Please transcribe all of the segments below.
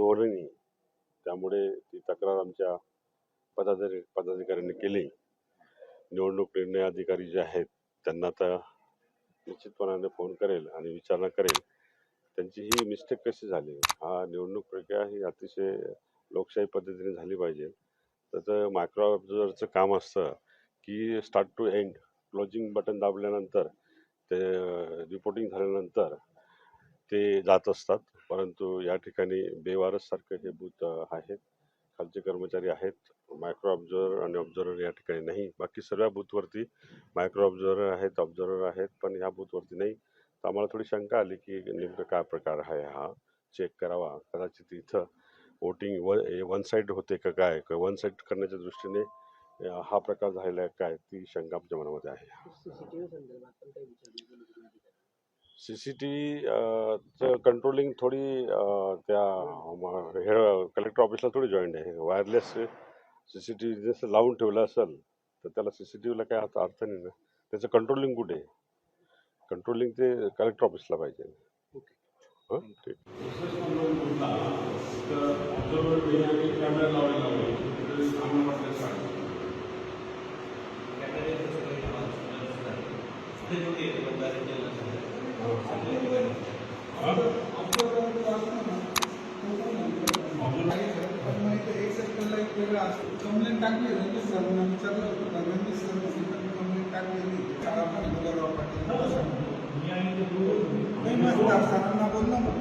धोरणी त्यामुळे ती तक्रार आमच्या पदाधिकारी पदाधिकाऱ्यांनी केली. निवडणूक निर्णय अधिकारी जे आहेत त्यांना आता निश्चितपणाने फोन करेल आणि विचारणा करेल. त्यांची ही मिस्टेक कशी झाली? हा निवडणूक प्रक्रिया ही अतिशय लोकशाही पद्धतीने झाली पाहिजे. त्याचं मायक्रो ऑब्झर्वरचं काम असतं की start to end closing button दाबल्यानंतर ते रिपोर्टिंग झाल्यानंतर ते जात असतात. परंतु या ठिकाणी बेवारससारखं हे बूथ आहेत. खालचे कर्मचारी आहेत. मायक्रो ऑब्झर्वर आणि ऑब्झर्वर या ठिकाणी नाही. बाकी सर्व बूथवरती मायक्रो ऑब्झर्वर आहेत ऑब्झर्वर आहेत पण ह्या बूथवरती नाही. तर आम्हाला थोडी शंका आली की नेमकं काय प्रकार आहे हा. चेक करावा. कदाचित इथं वोटिंग व वन साईड होते का काय? वन साईड करण्याच्या दृष्टीने हा प्रकार झालेला आहे काय? ती शंका आमच्या मनामध्ये आहे. सी सी टी व्हीचं कंट्रोलिंग थोडी अ, त्या म- हे कलेक्टर ऑफिसला थोडी जॉईंट आहे. Wireless C C T V जसं लावून ठेवलं असेल तर त्याला सी सी टी व्हीला काय आता अर्थ नाही ना? त्याचं कंट्रोलिंग कुठे आहे? कंट्रोलिंग ते कलेक्टर ऑफिसला पाहिजे. हं? ठीक. कंप्लेंट टाकली रणजित सरांना विचारलं होतं रणजित सर कंप्लेंट टाकलेली सरांना गुलाबराव पाटील सरांना बोललो मग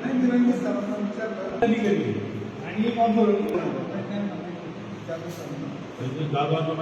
नाही मी रणजित सरांना विचारलं आणि एक ऑब्झर्वर